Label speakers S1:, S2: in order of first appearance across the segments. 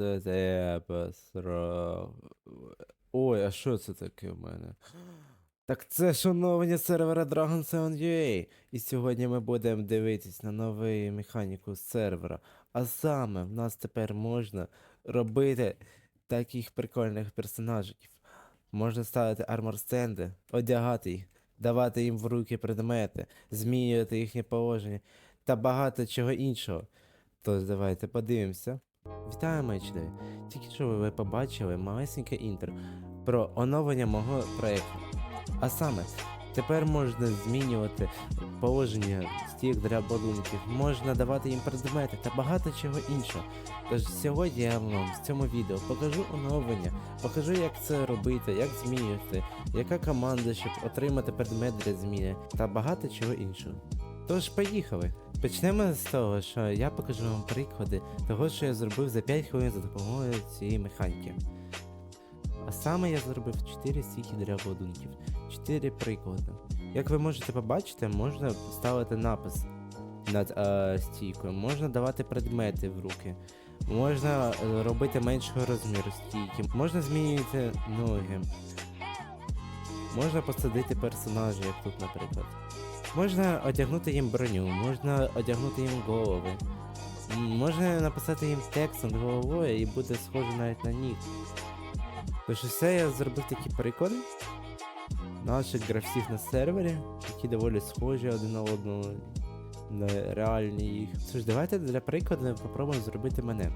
S1: тебе сра... Ой, а що це таке в мене? Так це оновлення сервера Dragon Sound UA. І сьогодні ми будемо дивитись на нову механіку сервера. А саме в нас тепер можна робити таких прикольних персонажів. Можна ставити армор стенди, одягати їх, давати їм в руки предмети, змінювати їхнє положення та багато чого іншого. Тож давайте подивимося. Вітаю, чудові! Тільки що ви побачили малесеньке інтро про оновлення мого проєкту. А саме, тепер можна змінювати положення стік для будинків, можна давати їм предмети та багато чого іншого. Тож сьогодні я вам в цьому відео покажу оновлення, покажу, як це робити, як змінювати, яка команда, щоб отримати предмет для зміни та багато чого іншого. Тож поїхали. Почнемо з того, що я покажу вам приклади того, що я зробив за 5 хвилин за допомогою цієї механіки. А саме я зробив 4 стійки для обладунків, 4 приклади. Як ви можете побачити, можна ставити напис над е, стійкою, можна давати предмети в руки, можна е, робити меншого розміру стійки, можна змінювати ноги, можна посадити персонажа, як тут, наприклад. Можна одягнути їм броню, можна одягнути їм голови. Можна написати їм текст над головою і буде схоже навіть на них. Тож все я зробив такі приклади наших гравців на сервері, які доволі схожі один на одного. На реальні їх. Тож давайте для прикладу попробуємо зробити мене.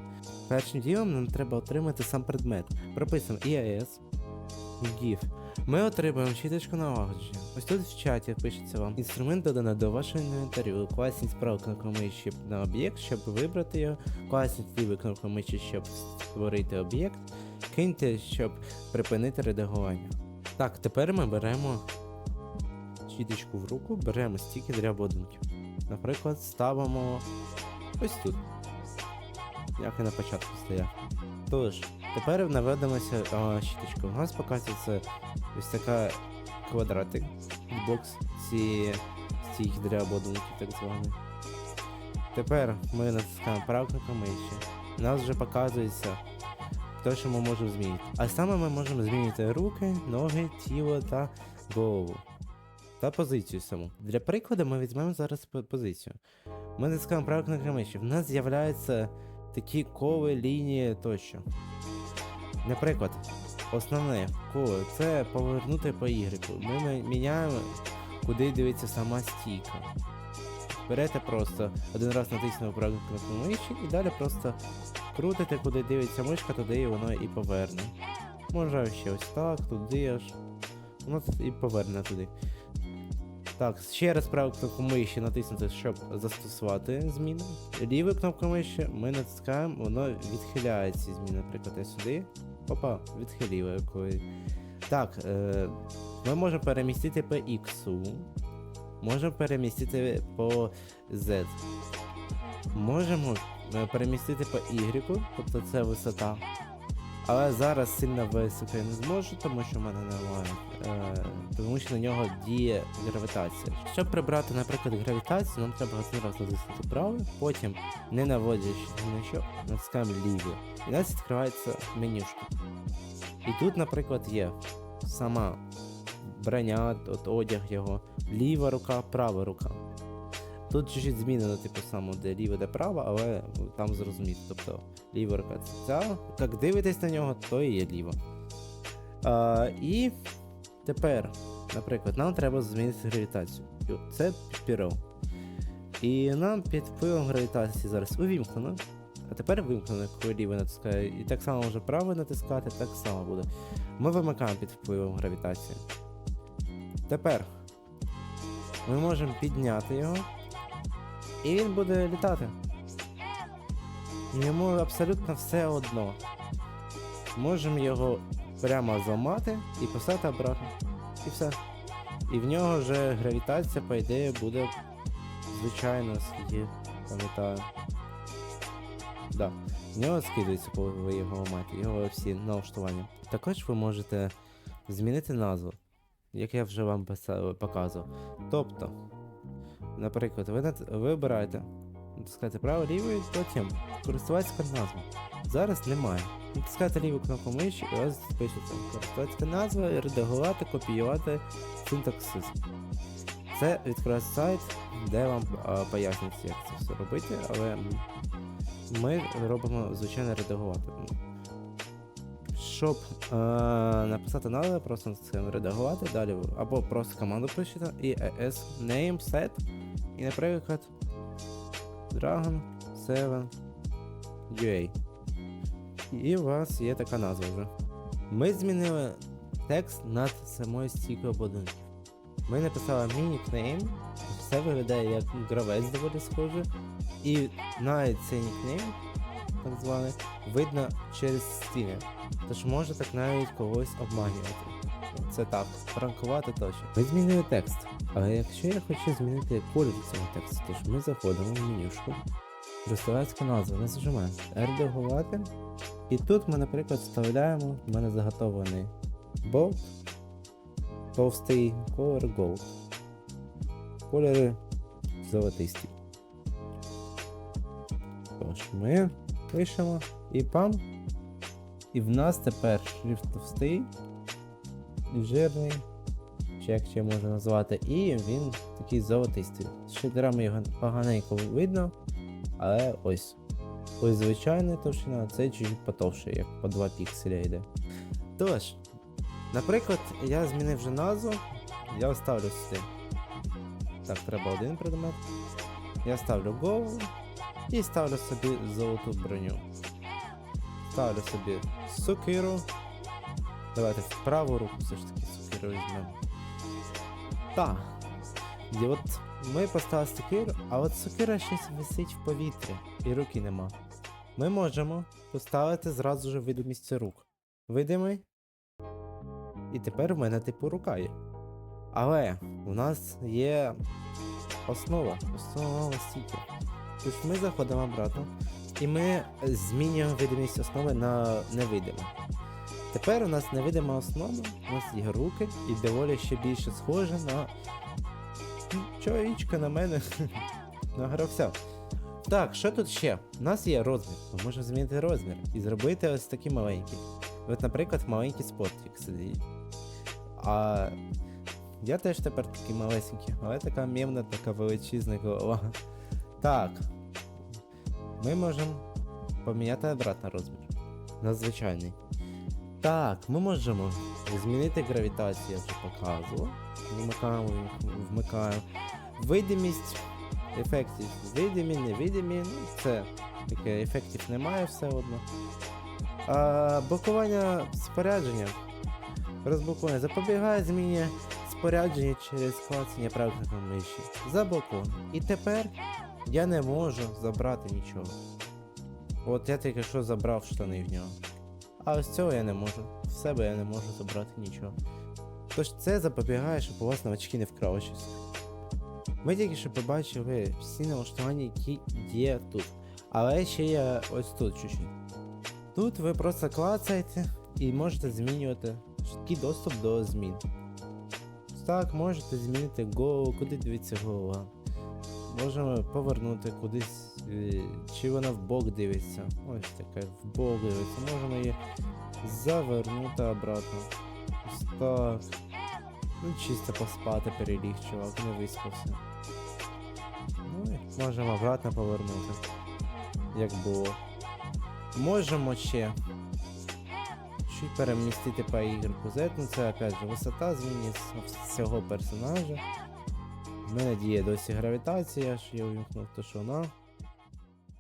S1: Першим ділом нам треба отримати сам предмет. Прописуємо EAS, GIF. Ми отримуємо щіточку налагодження. Ось тут в чаті пишеться вам. Інструмент додано до вашого інвентарю. Класність права кнопку миші на об'єкт, щоб вибрати його. Класність лівої кнопки миші, щоб створити об'єкт. Киньте, щоб припинити редагування. Так, тепер ми беремо щіточку в руку, беремо стільки для будинків. Наприклад, ставимо ось тут. Як і на початку стояв. Тож, тепер наведемося щіточку. У нас показується ось така квадратик, бокс ці стійки для будинків, так званий. Тепер ми натискаємо праву кнопку миші. У нас вже показується те, що ми можемо змінити. А саме ми можемо змінити руки, ноги, тіло та голову. Та позицію саму. Для прикладу ми візьмемо зараз позицію. Ми натискаємо праву кнопку миші. В нас з'являються такі коли, лінії тощо. Наприклад, основне коло це повернути по Y. Ми міняємо, куди дивиться сама стійка. Берете просто один раз натиснули праву кнопку миші і далі просто крутите, куди дивиться мишка, туди воно і поверне. Може ще ось так, туди аж. Воно і поверне туди. Так, ще раз праву кнопку миші натиснути, щоб застосувати зміни. Ліву кнопку миші ми натискаємо, воно відхиляє ці зміни. Наприклад, я сюди. Опа, відхиліло якої. Так, е, ми можемо перемістити по X. Можемо перемістити по Z. Можемо е, перемістити по Y, тобто це висота. Але зараз сильно високо я не зможу, тому що в мене немає. Е, тому що на нього діє гравітація. Щоб прибрати, наприклад, гравітацію, нам треба один раз натиснути правий, потім, не наводячи ні на що, натискаємо лівий. І у нас відкривається менюшка. І тут, наприклад, є сама броня, от одяг його, ліва рука, права рука. Тут чуть-чуть змінено, типу, само, де ліва, де права, але ну, там зрозуміти. Тобто ліва рука ця. Як дивитесь на нього, то і є ліва. А, і тепер, наприклад, нам треба змінити гравітацію. Це піро. І нам під впливом гравітації зараз увімкнено. А тепер вимкнено, коли ліве натискає. І так само може праве натискати, так само буде. Ми вимикаємо під впливом гравітації. Тепер ми можемо підняти його. І він буде літати. Йому абсолютно все одно. Можемо його прямо зламати і поставити обратно. І все. І в нього вже гравітація, по ідеї, буде звичайно, скільки пам'ятаю. Да. В нього скидується, коли ви його ламаєте, його всі налаштування. Також ви можете змінити назву, як я вже вам показував. Тобто, наприклад, ви, нат- Натискаєте право, ліво і потім користувацька назва. Зараз немає. Натискаєте ліву кнопку миші і вас пишеться користувацька назва, редагувати, копіювати синтаксис. Це відкриває сайт, де вам пояснюється, як це все робити, але ми робимо звичайно редагувати. Щоб е, написати назву, просто натискаємо редагувати, далі або просто команду пишете і es name set, і, наприклад, Dragon 7 UA. І у вас є така назва вже. Ми змінили текст над самою стійкою будинків. Ми написали мій нікнейм, все виглядає як гравець доволі схоже. І навіть цей нікнейм, так званий, видно через стіни. Тож може так навіть когось обманювати. Це так, пранкувати точно. Ми змінили текст. Але якщо я хочу змінити колір цього тексту, то ж ми заходимо в менюшку. Користувацька назва, не зажимаємо. Редагувати. І тут ми, наприклад, вставляємо, в мене заготований болт, товстий color gold. Кольори золотисті. Тож ми пишемо і пам. І в нас тепер шрифт товстий, і жирний, чи як ще можна назвати, і він такий золотистий. З шейдерами його поганенько видно, але ось. Ось звичайна товщина, а це чуть потовше, як по 2 пікселя йде. Тож, наприклад, я змінив вже назву, я ставлю сюди. Так, треба один предмет. Я ставлю голову і ставлю собі золоту броню. Ставлю собі сокиру. Давайте в праву руку все ж таки сокиру візьмемо. Так. І от ми поставили сокиру, а от сокира щось висить в повітрі, і руки нема. Ми можемо поставити зразу ж видимість рук. Видимий. І тепер в мене типу рука є. Але у нас є основа, основа стійки. Тобто ми заходимо обратно і ми змінюємо видимість основи на невидиму. Тепер у нас невидима основа, у нас є руки і доволі ще більше схоже на чоловічка на мене. на гравця. Так, що тут ще? У нас є розмір. Ми можемо змінити розмір і зробити ось такий маленький. От, наприклад, маленький спортик сидить. А я теж тепер такий малесенький, але така мемна, така величезна голова. Так. Ми можемо поміняти обратно розмір. На звичайний. Так, ми можемо змінити гравітацію, я вже показував. Вмикаємо, вмикаємо. Видимість ефектів видимі, невидимі. Ну, це таке ефектів немає все одно. А, блокування спорядження. Розблокування запобігає зміні спорядження через клацання правильного миші. Заблоковано. І тепер я не можу забрати нічого. От я тільки що забрав штани в нього. А ось цього я не можу. В себе я не можу забрати нічого. Тож це запобігає, щоб у вас новачки не вкрали щось. Ми тільки що побачили всі налаштування, які є тут. Але ще є ось тут чуть-чуть. Тут ви просто клацаєте і можете змінювати швидкий доступ до змін. Так, можете змінити голову, куди дивиться голова. Можемо повернути кудись, е, чи вона в бок дивиться. Ось таке, в бок дивиться. Можемо її завернути обратно. Ось так. Ну, чисто поспати переліг, чувак, не виспався. Ну і можемо обратно повернути. Як було. Можемо ще чуть перемістити по ігорку Z, ну це опять же висота змінюється всього персонажа. У мене діє досі гравітація, що я увімкнув то що вона.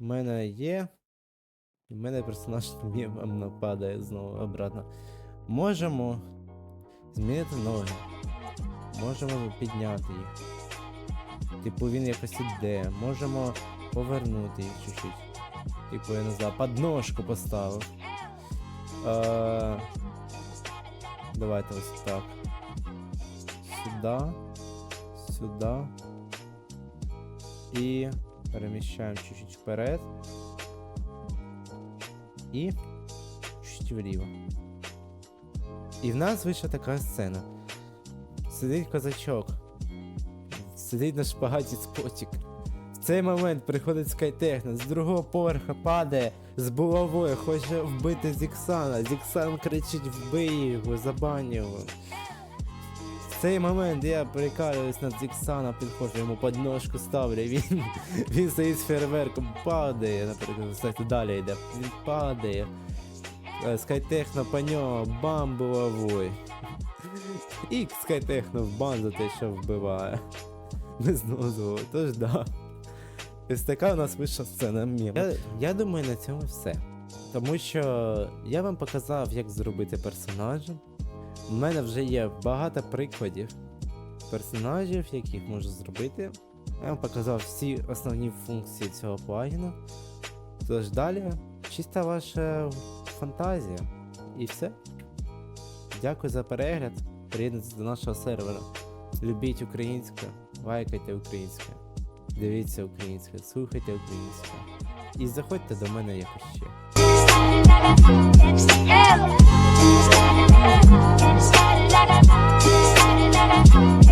S1: У мене є. І в мене персонаж мемно падає знову обратно. Можемо змінити ноги. Можемо підняти їх. Типу він якось іде. Можемо повернути їх чуть-чуть. Типу, я не знаю, подножку поставив. Е, Давайте ось так. Сюди. Сюди. І переміщаємо чуть-чуть вперед. І чуть вліво. І в нас вийшла така сцена. Сидить козачок. Сидить на шпагаті спотік. В цей момент приходить Скайтехно, з другого поверха падає з булавою, хоче вбити Зіксана. Зіксан кричить вбий його, забань його. Цей момент я прикалююсь над Зіксана, підходжу йому подножку ставлю, він, він стоїть з фейерверком, падає, наприклад, кстати, далі йде, він падає. Е, Скайтехно по нього, бам булавой. І Скайтехно в бан за те, що вбиває. Без дозволу, тож да. Ось така у нас вийшла сцена мем. Я, я думаю, на цьому все. Тому що я вам показав, як зробити персонажа. У мене вже є багато прикладів персонажів, яких можу зробити. Я вам показав всі основні функції цього плагіну. Тож далі, чиста ваша фантазія. І все. Дякую за перегляд. Приєднуйтесь до нашого сервера. Любіть українське, лайкайте українське, дивіться українське, слухайте українське. І заходьте до мене якось ще.
S2: Yeah.